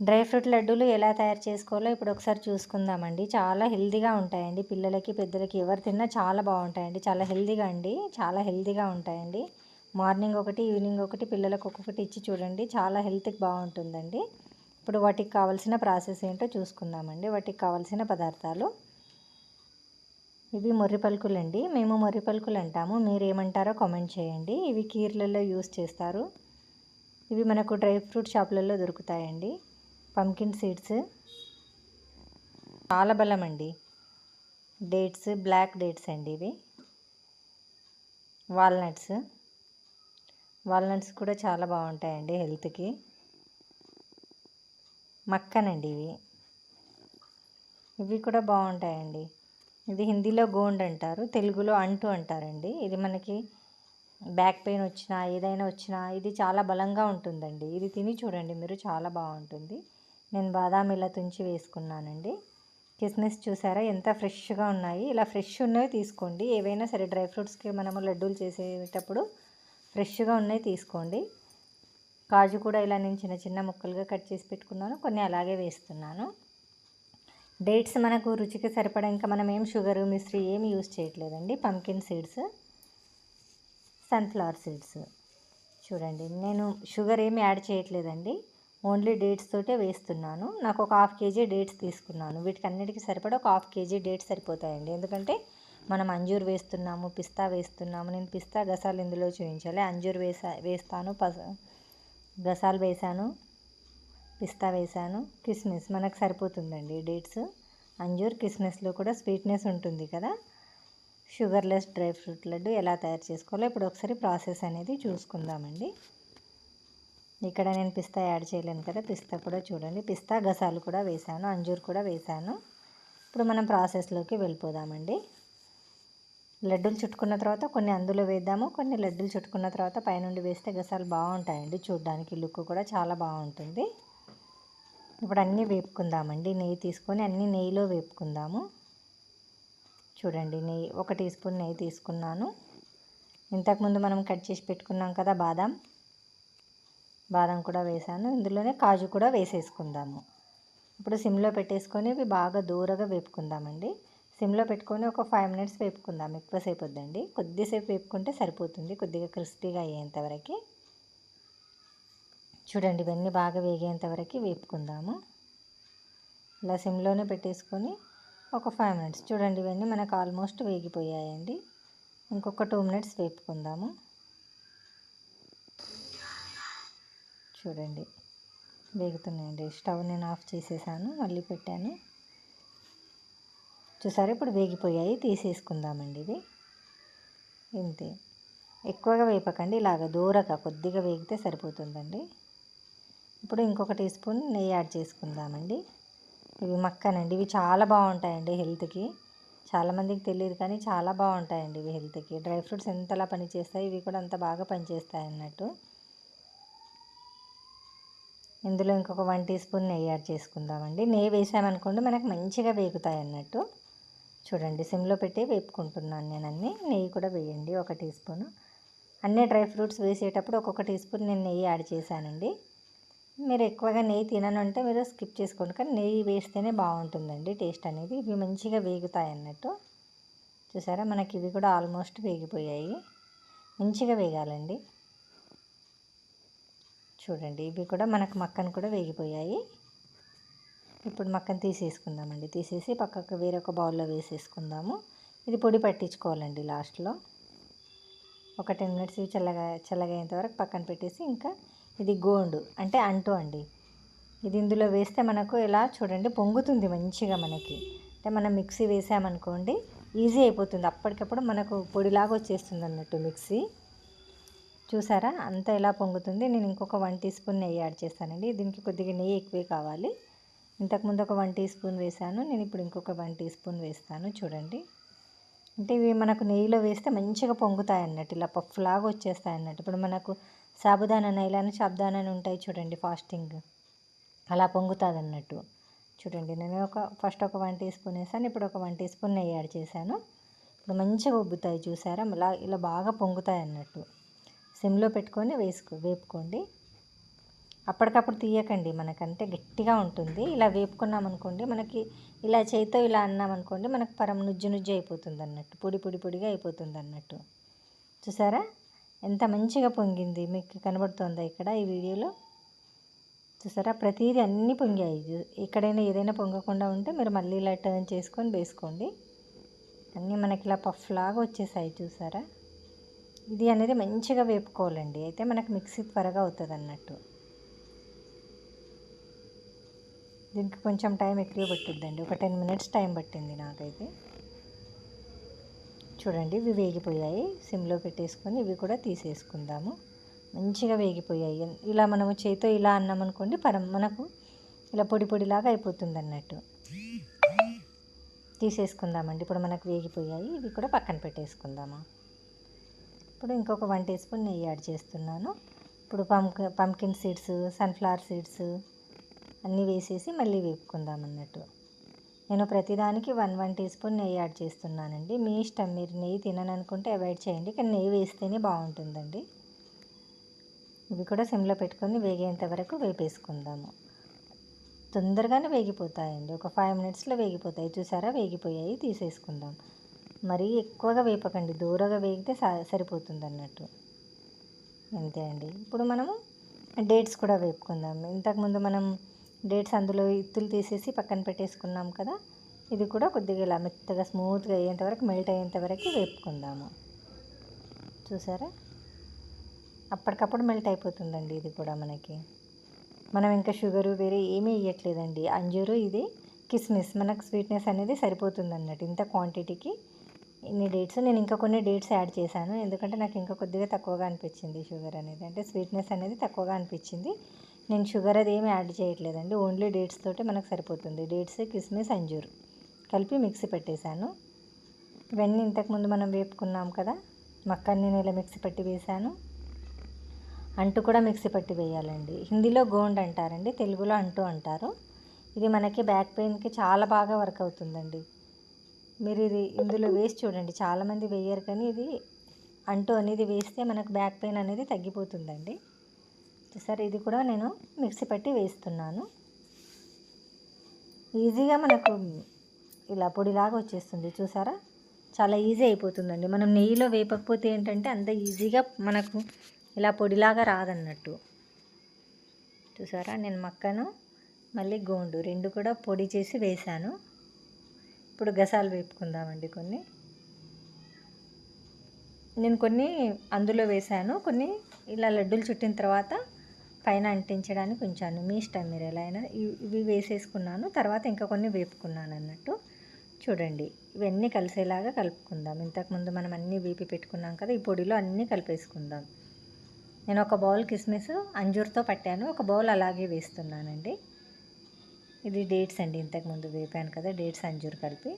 Dry fruit లడ్డూలు ఎలా తయారు చేసుకోవాలో ఇప్పుడు ఒకసారి చూసుకుందామండి. చాలా హెల్తీగా ఉంటాయండి. పిల్లలకి పెద్దలకి ఎవరు తిన్నా చాలా బాగుంటాయండి. చాలా హెల్తీగా అండి. చాలా హెల్తీగా ఉంటాయండి. మార్నింగ్ ఒకటి ఈవినింగ్ ఒకటి పిల్లలకు ఒక్కొక్కటి ఇచ్చి చూడండి. చాలా హెల్త్కి బాగుంటుందండి. ఇప్పుడు వాటికి కావాల్సిన ప్రాసెస్ ఏంటో చూసుకుందామండి. వాటికి కావాల్సిన పదార్థాలు. ఇవి మొర్రి పలుకులండి మేము మొర్రి పలుకులు అంటాము. మీరు ఏమంటారో కామెంట్ చేయండి. ఇవి కీర్లలో యూస్ చేస్తారు. ఇవి మనకు డ్రై ఫ్రూట్ షాపులలో దొరుకుతాయండి. పంకిన్ సీడ్స్ చాలా బలం అండి డేట్స్ బ్లాక్ డేట్స్ అండి ఇవి. వాల్నట్స్ వాల్నట్స్ కూడా చాలా బాగుంటాయండి హెల్త్కి. మక్కనండి ఇవి. ఇవి కూడా బాగుంటాయండి. ఇది హిందీలో గోండ్ అంటారు తెలుగులో అంటు అంటారండి. ఇది మనకి బ్యాక్ పెయిన్ వచ్చినా ఏదైనా వచ్చినా ఇది చాలా బలంగా ఉంటుందండి. ఇది తిని చూడండి మీరు చాలా బాగుంటుంది. నేను బాదాం ఇలా తుంచి వేసుకున్నానండి. కిస్మిస్ చూసారా? ఎంత ఫ్రెష్గా ఉన్నాయి. ఇలా ఫ్రెష్ ఉన్నవి తీసుకోండి. ఏవైనా సరే డ్రై ఫ్రూట్స్కి మనము లడ్డూలు చేసేటప్పుడు ఫ్రెష్గా ఉన్నాయి తీసుకోండి. కాజు కూడా ఇలా నేను చిన్న చిన్న ముక్కలుగా కట్ చేసి పెట్టుకున్నాను. కొన్ని అలాగే వేస్తున్నాను. డేట్స్ మనకు రుచికి సరిపడా ఇంకా మనం ఏం షుగర్ మిశ్రీ ఏమి యూస్ చేయట్లేదండి. Pumpkin seeds sunflower seeds. చూడండి నేను షుగర్ ఏమి యాడ్ చేయట్లేదండి. ఓన్లీ డేట్స్ తోటే వేస్తున్నాను. నాకు ఒక హాఫ్ కేజీ డేట్స్ తీసుకున్నాను. వీటికి అన్నిటికీ సరిపడా ఒక హాఫ్ కేజీ డేట్స్ సరిపోతాయండి. ఎందుకంటే మనం అంజూర్ వేస్తున్నాము పిస్తా వేస్తున్నాము. నేను పిస్తా గసాలు ఇందులో చూపించాలి. అంజూర్ వేసా వేస్తాను పస గసాలు వేసాను పిస్తా వేసాను కిస్మిస్. మనకు సరిపోతుందండి డేట్స్. అంజూర్ కిస్మిస్లో కూడా స్వీట్నెస్ ఉంటుంది కదా. షుగర్లెస్ డ్రై ఫ్రూట్ లడ్డు ఎలా తయారు చేసుకోవాలో ఇప్పుడు ఒకసారి ప్రాసెస్ అనేది చూసుకుందామండి. ఇక్కడ నేను పిస్తా యాడ్ చేయలేను కదా పిస్తా కూడా చూడండి. పిస్తా గసాలు కూడా వేసాను అంజూర్ కూడా వేసాను ఇప్పుడు మనం ప్రాసెస్లోకి వెళ్ళిపోదామండి. లడ్డూలు చుట్టుకున్న తర్వాత కొన్ని అందులో వేద్దాము కొన్ని లడ్డూలు చుట్టుకున్న తర్వాత పైనుండి వేస్తే గసాలు బాగుంటాయండి చూడడానికి. లుక్ కూడా చాలా బాగుంటుంది. ఇప్పుడు అన్నీ వేపుకుందామండి నెయ్యి తీసుకొని అన్నీ నెయ్యిలో వేపుకుందాము. చూడండి నెయ్యి ఒక టీ స్పూన్ నెయ్యి తీసుకున్నాను. ఇంతకుముందు మనం కట్ చేసి పెట్టుకున్నాం కదా బాదాం బాదం కూడా వేసాను. ఇందులోనే కాజు కూడా వేసేసుకుందాము. ఇప్పుడు సిమ్లో పెట్టేసుకొని ఇవి బాగా దూరగా వేపుకుందామండి. సిమ్లో పెట్టుకొని ఒక ఫైవ్ మినిట్స్ వేపుకుందాం ఎక్కువసేపు వద్దండి. కొద్దిసేపు వేపుకుంటే సరిపోతుంది. కొద్దిగా క్రిస్పీగా అయ్యేంతవరకు చూడండి ఇవన్నీ బాగా వేగేంతవరకు వేపుకుందాము. ఇలా సిమ్లోనే పెట్టేసుకొని ఒక ఫైవ్ మినిట్స్. చూడండి ఇవన్నీ మనకు ఆల్మోస్ట్ వేగిపోయాయండి. ఇంకొక టూ మినిట్స్ వేపుకుందాము. చూడండి. వేగుతున్నాయండి. స్టవ్ నేను ఆఫ్ చేసేసాను. మళ్ళీ పెట్టాను. చూసారా? ఇప్పుడు వేగిపోయాయి. తీసేసుకుందామండి ఇవి. ఇంతే. ఎక్కువగా వేపకండి. ఇలాగ దూరగా కొద్దిగా వేగితే సరిపోతుందండి. ఇప్పుడు ఇంకొక టీ స్పూన్ నెయ్యి యాడ్ చేసుకుందామండి. ఇవి మక్కనండి. ఇవి చాలా బాగుంటాయండి హెల్త్కి. చాలామందికి తెలియదు కానీ చాలా బాగుంటాయండి ఇవి హెల్త్కి. డ్రై ఫ్రూట్స్ ఎంతలా పనిచేస్తాయి ఇవి కూడా అంత బాగా పనిచేస్తాయి అన్నట్టు. ఇందులో ఇంకొక వన్ టీ స్పూన్ నెయ్యి యాడ్ చేసుకుందామండి. నెయ్యి వేసామనుకోండి మనకు మంచిగా వేగుతాయి అన్నట్టు. చూడండి సిమ్లో పెట్టి వేపుకుంటున్నాను నేను అన్నీ. నెయ్యి కూడా వేయండి ఒక టీ స్పూన్. అన్ని డ్రై ఫ్రూట్స్ వేసేటప్పుడు ఒక్కొక్క టీ స్పూన్ నేను నెయ్యి యాడ్ చేశానండి. మీరు ఎక్కువగా నెయ్యి తిననంటే మీరు స్కిప్ చేసుకోండి కానీ నెయ్యి వేస్తేనే బాగుంటుందండి టేస్ట్ అనేది. ఇవి మంచిగా వేగుతాయి అన్నట్టు. చూసారా మనకి ఇవి కూడా ఆల్మోస్ట్ వేగిపోయాయి. మంచిగా వేగాలండి. చూడండి. ఇవి కూడా మనకు మక్కను కూడా వేగిపోయాయి. ఇప్పుడు మక్కను తీసేసుకుందామండి. తీసేసి పక్కకు వేరొక బౌల్లో వేసేసుకుందాము. ఇది పొడి పట్టించుకోవాలండి లాస్ట్లో. ఒక టెన్ మినిట్స్ చల్లగా చల్లగా చల్లగైనంత వరకు పక్కన పెట్టేసి ఇంకా ఇది గోండు అంటే అంటు అండి. ఇది ఇందులో వేస్తే మనకు ఎలా చూడండి పొంగుతుంది మంచిగా మనకి. అంటే మనం మిక్సీ వేసామనుకోండి ఈజీ అయిపోతుంది. అప్పటికప్పుడు మనకు పొడిలాగా వచ్చేస్తుంది అన్నట్టు మిక్సీ. చూసారా? అంత ఎలా పొంగుతుంది? నేను ఇంకొక వన్ టీ స్పూన్ నెయ్యి యాడ్ చేస్తానండి. దీనికి కొద్దిగా నెయ్యి ఎక్కువే కావాలి. ఇంతకుముందు ఒక వన్ టీ స్పూన్ వేసాను. నేను ఇప్పుడు ఇంకొక వన్ టీ స్పూన్ వేస్తాను. చూడండి. అంటే ఇవి మనకు నెయ్యిలో వేస్తే మంచిగా పొంగుతాయి అన్నట్టు. ఇలా పఫ్ లాగా వచ్చేస్తాయి అన్నట్టు. ఇప్పుడు మనకు సాబుదానా నైలాన్ సాబుదానా ఉంటాయి చూడండి ఫాస్టింగ్. అలా పొంగుతుంది అన్నట్టు. చూడండి. నేను ఒక ఫస్ట్ ఒక వన్ టీ స్పూన్ వేసాను. ఇప్పుడు ఒక వన్ టీ స్పూన్ నెయ్యి యాడ్ చేశాను. ఇప్పుడు మంచిగా ఉబ్బుతాయి. చూసారా? ఇలా ఇలా బాగా పొంగుతాయి అన్నట్టు. సిమ్లో పెట్టుకొని వేసుకో వేపుకోండి. అప్పటికప్పుడు తీయకండి మనకంటే గట్టిగా ఉంటుంది. ఇలా వేపుకున్నాం అనుకోండి మనకి ఇలా చేతితో ఇలా అన్నాం అనుకోండి మనకు పరం నుజ్జు నుజ్జు అయిపోతుంది అన్నట్టు పొడి పొడి పొడిగా అయిపోతుంది అన్నట్టు. చూసారా? ఎంత మంచిగా పొంగింది మీకు కనబడుతుందా ఇక్కడ ఈ వీడియోలో? చూసారా? ప్రతిదీ అన్నీ పొంగాయి. ఎక్కడైనా ఏదైనా పొంగకుండా ఉంటే మీరు మళ్ళీ ఇలా టర్న్ చేసుకొని వేసుకోండి. అన్నీ మనకి ఇలా పఫ్ లాగా వచ్చేసాయి చూసారా? ఇది అనేది మంచిగా వేపుకోవాలండి. అయితే మనకు మిక్సీ త్వరగా అవుతుంది అన్నట్టు దీనికి కొంచెం టైం ఎక్కువ పట్టుద్దండి. ఒక టెన్ మినిట్స్ టైం పట్టింది నాకైతే. చూడండి ఇవి వేగిపోయాయి. సిమ్లో పెట్టేసుకొని ఇవి కూడా తీసేసుకుందాము. మంచిగా వేగిపోయాయి. ఇలా మనము చేతితో ఇలా అన్నామనుకోండి పరం మనకు ఇలా పొడి పొడిలాగా అయిపోతుంది అన్నట్టు తీసేసుకుందామండి. ఇప్పుడు మనకు వేగిపోయాయి. ఇవి కూడా పక్కన పెట్టేసుకుందాము? ఇప్పుడు ఇంకొక వన్ టీ స్పూన్ నెయ్యి యాడ్ చేస్తున్నాను. ఇప్పుడు pump pumpkin seeds sunflower seeds అన్నీ వేసేసి మళ్ళీ వేపుకుందాం అన్నట్టు. నేను ప్రతిదానికి వన్ వన్ టీ స్పూన్ నెయ్యి యాడ్ చేస్తున్నానండి. మీ ఇష్టం మీరు నెయ్యి తిననుకుంటే అవాయిడ్ చేయండి. కానీ నెయ్యి వేస్తేనే బాగుంటుందండి. ఇవి కూడా సిమ్లో పెట్టుకొని వేగేంత వరకు వేపేసుకుందాము. తొందరగానే వేగిపోతాయండి. ఒక ఫైవ్ మినిట్స్లో వేగిపోతాయి. చూసారా? వేగిపోయాయి. తీసేసుకుందాం. మరీ ఎక్కువగా వేపకండి. దూరగా వేగితే సరిపోతుంది అన్నట్టు అంతే అండి. ఇప్పుడు మనము డేట్స్ కూడా వేపుకుందాం. ఇంతకుముందు మనం డేట్స్ అందులో ఇత్తులు తీసేసి పక్కన పెట్టేసుకున్నాం కదా ఇది కూడా కొద్దిగా ఇలా మెత్తగా స్మూత్గా అయ్యేంత వరకు మెల్ట్ అయ్యేంత వరకు వేపుకుందాము. చూసారా? అప్పటికప్పుడు మెల్ట్ అయిపోతుందండి ఇది కూడా మనకి. మనం ఇంకా షుగరు వేరే ఏమీ ఇవ్వట్లేదండి అంజూరు ఇది కిస్మిస్ మనకు స్వీట్నెస్ అనేది సరిపోతుంది అన్నట్టు ఇంత క్వాంటిటీకి ఇన్ని డేట్స్ నేను ఇంకా కొన్ని డేట్స్ యాడ్ చేశాను. ఎందుకంటే నాకు ఇంకా కొద్దిగా తక్కువగా అనిపించింది షుగర్ అనేది. అంటే స్వీట్నెస్ అనేది తక్కువగా అనిపించింది. నేను షుగర్ అది ఏమి యాడ్ చేయట్లేదండి. ఓన్లీ డేట్స్ తోటే మనకు సరిపోతుంది. డేట్స్ కిస్మిస్ అంజూర్. కలిపి మిక్సీ పెట్టేశాను. ఇవన్నీ ఇంతకుముందు మనం వేపుకున్నాం కదా. మక్కని నేను ఇలా మిక్సీ పట్టి వేశాను. అంటు కూడా మిక్సీ పట్టి వేయాలండి. హిందీలో గోండ్ అంటారండి. తెలుగులో అంటు అంటారు. ఇది మనకి బ్యాక్ పెయిన్కి చాలా బాగా వర్క్ అవుతుందండి. మీరు ఇది ఇందులో వేసి చూడండి. చాలామంది వేయరు కానీ ఇది అంటూ అనేది వేస్తే మనకు బ్యాక్ పెయిన్ అనేది తగ్గిపోతుందండి. సరే ఇది కూడా నేను మిక్సీ పట్టి వేస్తున్నాను. ఈజీగా మనకు ఇలా పొడిలాగా వచ్చేస్తుంది. చూసారా? చాలా ఈజీ అయిపోతుందండి. మనం నెయ్యిలో వేపకపోతే ఏంటంటే అంత ఈజీగా మనకు ఇలా పొడిలాగా రాదన్నట్టు. చూసారా? నేను మక్కను మళ్ళీ గోండు రెండు కూడా పొడి చేసి వేశాను. ఇప్పుడు గసాలు వేపుకుందామండి కొన్ని. నేను కొన్ని అందులో వేశాను. కొన్ని ఇలా లడ్డూలు చుట్టిన తర్వాత పైన అంటించడానికి ఉంచాను. మీ ఇష్టం మీరు ఎలా అయినా. ఇవి వేసేసుకున్నాను. తర్వాత ఇంకా కొన్ని వేపుకున్నాను అన్నట్టు. చూడండి. ఇవన్నీ కలిసేలాగా కలుపుకుందాం. ఇంతకుముందు మనం అన్నీ వేపి పెట్టుకున్నాం కదా ఈ పొడిలో అన్నీ కలిపేసుకుందాం. నేను ఒక బౌల్ కిస్మిస్ అంజూర్తో పట్టాను. ఒక బౌల్ అలాగే వేస్తున్నానండి. ఇది డేట్స్ అండి ఇంతకుముందు వేపాను కదా డేట్స్ అంజూరు కలిపి.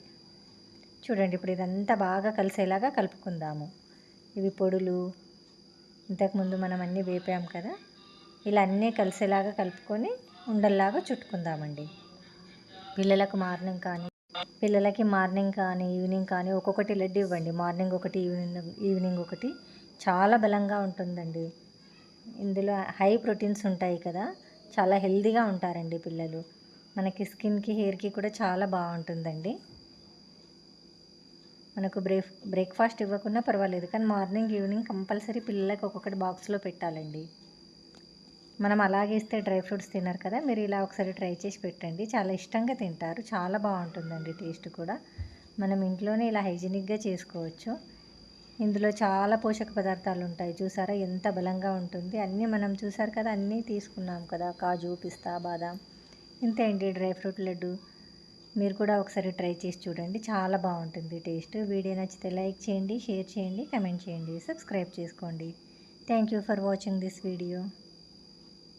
చూడండి ఇప్పుడు ఇదంతా బాగా కలిసేలాగా కలుపుకుందాము. ఇవి పొడులు ఇంతకుముందు మనం అన్నీ వేపాం కదా ఇలా అన్నీ కలిసేలాగా కలుపుకొని ఉండల్లాగా చుట్టుకుందామండి. పిల్లలకు మార్నింగ్ కానీ పిల్లలకి మార్నింగ్ కానీ ఈవినింగ్ కానీ ఒక్కొక్కటి లడ్డు ఇవ్వండి. మార్నింగ్ ఒకటి ఈవినింగ్ ఈవినింగ్ ఒకటి చాలా బలంగా ఉంటుందండి. ఇందులో హై ప్రోటీన్స్ ఉంటాయి కదా చాలా హెల్దీగా ఉంటారండి పిల్లలు. మనకి స్కిన్కి హెయిర్కి కూడా చాలా బాగుంటుందండి. మనకు బ్రేక్ బ్రేక్ఫాస్ట్ ఇవ్వకుండా పర్వాలేదు కానీ మార్నింగ్ ఈవినింగ్ కంపల్సరీ పిల్లలకి ఒక్కొక్కటి బాక్స్లో పెట్టాలండి. మనం అలాగే ఇస్తే డ్రై ఫ్రూట్స్ తిన్నారు కదా మీరు ఇలా ఒకసారి ట్రై చేసి పెట్టండి. చాలా ఇష్టంగా తింటారు చాలా బాగుంటుందండి టేస్ట్ కూడా. మనం ఇంట్లోనే ఇలా హైజీనిక్గా చేసుకోవచ్చు. ఇందులో చాలా పోషక పదార్థాలు ఉంటాయి చూసారా? ఎంత బలంగా ఉంటుంది. అన్నీ మనం చూసారు కదా అన్నీ తీసుకున్నాం కదా కాజు పిస్తా బాదాం. ఇంతే అండి డ్రై ఫ్రూట్ లడ్డు. మీరు కూడా ఒకసారి ట్రై చేసి చూడండి చాలా బాగుంటుంది టేస్ట్. వీడియో నచ్చితే లైక్ చేయండి షేర్ చేయండి కమెంట్ చేయండి సబ్స్క్రైబ్ చేసుకోండి. Thank you for watching this video.